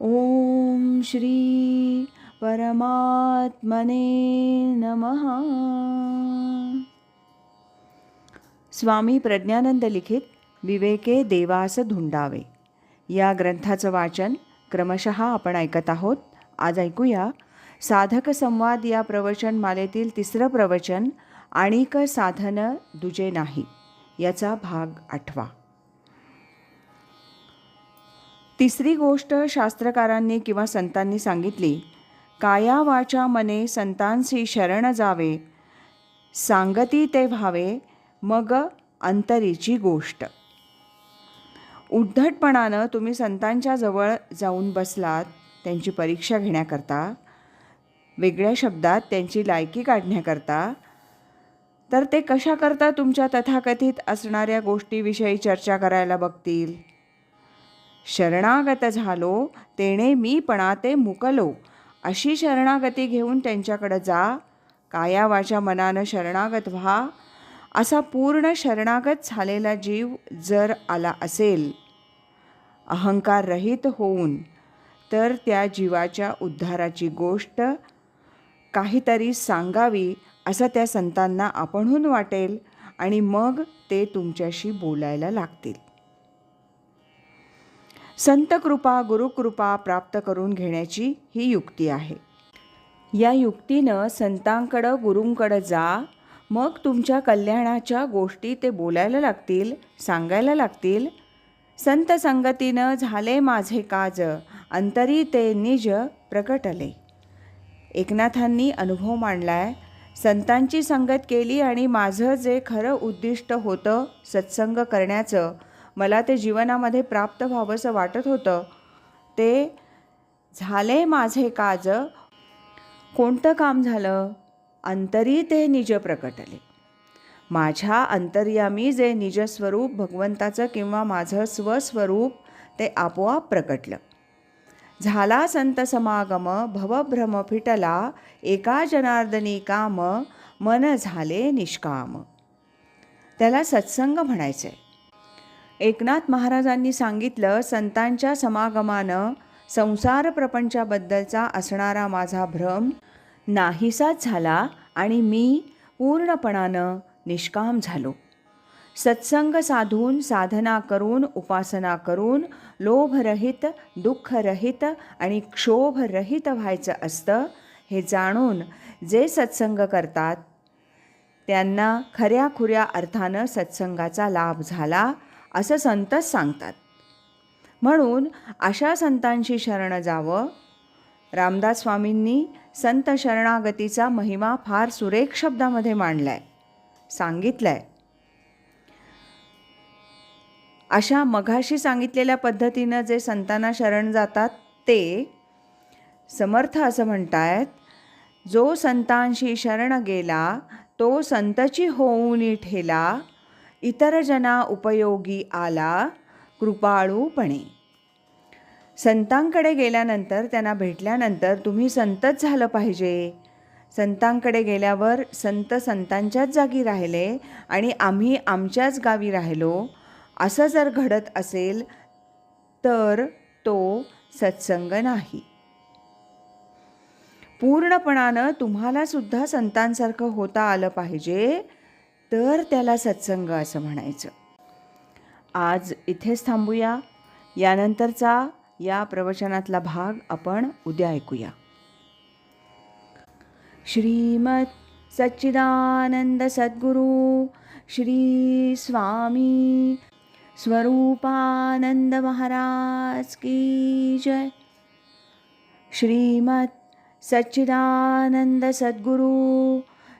ॐ श्री परमात्मने नमः। स्वामी प्रज्ञानंद लिखित विवेके देवास धुंडावे। या ग्रंथाचं वाचन क्रमशः आपण ऐकत आहोत. आज ऐकूया साधक संवाद या प्रवचन मालेतील तिसरं प्रवचन आणिक साधन दुजे नाही याचा भाग आठवा. तिसरी गोष्ट शास्त्रकारांनी किंवा संतांनी सांगितली काया वाचा मने संतांशी शरण जावे सांगती ते व्हावे मग अंतरीची गोष्ट. उद्धटपणानं तुम्ही संतांच्या जवळ जाऊन बसलात त्यांची परीक्षा घेण्याकरता वेगळ्या शब्दात त्यांची लायकी काढण्याकरता तर ते कशाकरता तुमच्या तथाकथित असणाऱ्या गोष्टीविषयी चर्चा करायला बघतील? शरणागत झालो तेणे मी पणाते मुकलो. अशी शरणागती घेऊन त्यांच्याकडं जा. कायावाच्या मनानं शरणागत व्हा. असा पूर्ण शरणागत झालेला जीव जर आला असेल अहंकार रहित होऊन तर त्या जीवाच्या उद्धाराची गोष्ट काहीतरी सांगावी असं त्या संतांना आपणहून वाटेल आणि मग ते तुमच्याशी बोलायला लागतील. संतकृपा गुरुकृपा प्राप्त करून घेण्याची ही युक्ती आहे. या युक्तीनं संतांकडं गुरूंकडं जा मग तुमच्या कल्याणाच्या गोष्टी ते बोलायला लागतील सांगायला लागतील. संत संगतीनं झाले माझे काज अंतरी ते निज प्रकटले. एकनाथांनी अनुभव मांडलाय संतांची संगत केली आणि माझं जे खरं उद्दिष्ट होतं सत्संग करण्याचं मला ते जीवनामध्ये प्राप्त व्हावंसं वाटत होतं. ते झाले माझे काज कोणतं काम झालं? अंतरी ते निज प्रकटले. माझ्या अंतर्यामी जे निजस्वरूप भगवंताचं किंवा माझं स्वस्वरूप ते आपोआप प्रकटलं. झाला संत समागम भवभ्रम फिटला एका जनार्दनी काम मन झाले निष्काम. त्याला सत्संग म्हणायचं आहे एकनाथ महाराजांनी सांगितलं संतांच्या समागमानं संसार प्रपंचाबद्दलचा असणारा माझा भ्रम नाहीसाच झाला आणि मी पूर्णपणानं निष्काम झालो. सत्संग साधून साधना करून उपासना करून लोभरहित दुःखरहित आणि क्षोभरहित व्हायचं असतं हे जाणून जे सत्संग करतात त्यांना खऱ्या खुऱ्या अर्थानं सत्संगाचा लाभ झाला असं संतच सांगतात. म्हणून अशा संतांशी शरण जावं. रामदास स्वामींनी संत शरणागतीचा महिमा फार सुरेख शब्दामध्ये मांडलाय आहे अशा मघाशी सांगितलेल्या पद्धतीनं जे संतांना शरण जातात ते समर्थ असं म्हणतायत जो संतांशी शरण गेला तो संतची होऊन ठेला इतर जना उपयोगी आला कृपाळूपणे संतांकडे गेल्यानंतर त्यांना भेटल्यानंतर तुम्ही संतच झालं पाहिजे. संतांकडे गेल्यावर संत संतांच्याच जागी राहिले आणि आम्ही आमच्याच गावी राहिलो. असं जर घडत असेल तर तो सत्संग नाही. पूर्णपणानं तुम्हाला सुद्धा संतांसारखं होता आलं पाहिजे. तर त्याला सत्संग असं म्हणायचं. आज इथेच थांबूया. यानंतरचा या प्रवचनातला भाग आपण उद्या ऐकूया. श्रीमत सच्चिदानंद सद्गुरू श्री स्वामी स्वरूपानंद महाराज की जय. श्रीमत सच्चिदानंद सद्गुरू